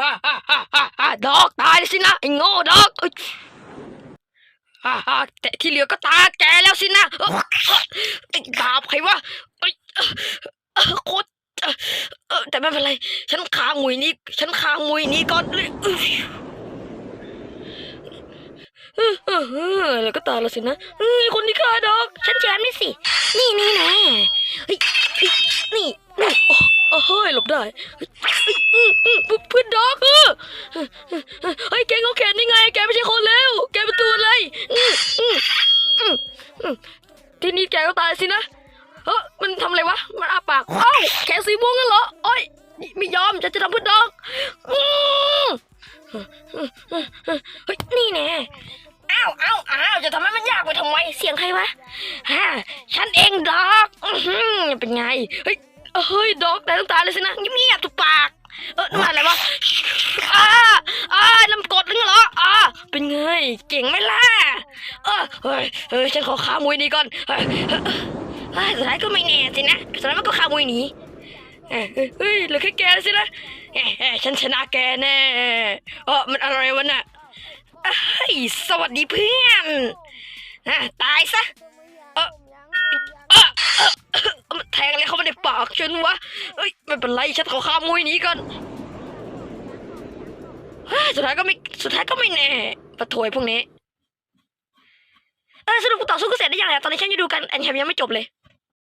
ฮ่าฮ่าฮ่าฮ่าฮ่าดอกตายสินะไอ้โง่ดอกอฮ่าฮ่าแต่ที่เหลือก็ตาแกแล้วสินะเอ้อไอ้ดาบใครวะเอ้ยเอ้อโคตรเอ้อแต่ไม่เป็นไร ฉันคางมุยนี้ ฉันคางมุยนี้ก่อนเลยเอ้ยเออเออเออแล้วก็ตายแล้วสินะเอ้ยคนที่ฆ่าดอก ฉันแจมนี่สิ นี่นี่นะเฮ้ยเฮ้ยนี่นี่โอ้โอ้เฮ้ยหลบได้เฮ้ยเฮ้ย เพื่อนดอกเฮ้ยแกงเขาแขนได้ไง แกไม่ใช่คนแล้ว แกเป็นตัวอะไร ทีนี้แกก็ตายสินะเออมันทำอะไรวะ มันอาปากเอ้าแขนสีม่วงกันเหรอโอ้ยไม่ยอมฉันจะทำเพื่อนดอกเฮ้ยนี่แน่อ้าวอ้าวอ้าวจะทำให้มันยากไปทำไม เสียงใครวะฮ่าฉันเองดอกอเป็นไง เฮ้ยเฮ้ยดอกแต่ต้องตายเลยสินะเงียบๆตุกปาก เออนั่นมันอะไรวะอ้าอ้าน้ำกรดนึงเหรออ่าเป็นไง เก่งไหมล่ะเออเฮ้ยเฮ้ยฉันขอข้ามวยนี้ก่อนเฮ้ยสุดท้ายก็ไม่แน่สินะสุดท้ายมันก็ข้ามวยหนีเฮ้ยเฮ้ยเฮ้ยเหลือแค่แกสินะเฮ้ยเฮ้ยฉันชนะแกแน่เออมันอะไรวะน่ะเฮ้ยสวัสดีเพื่อนอะตายซะเออเออเออเออมันแทงอะไรเข้ามาในปากฉันวะเอ้ยไม่เป็นไรฉันขอข้ามวยหนี้ก่อน สุดท้ายก็ไม่สุดท้ายก็ไม่แน่ปะโถยพวกนี้เออสรุปกูต่อสู้กูเสร็จได้ยังไงตอนนี้ฉันจะดูกันแอนแคมยังไม่จบเลย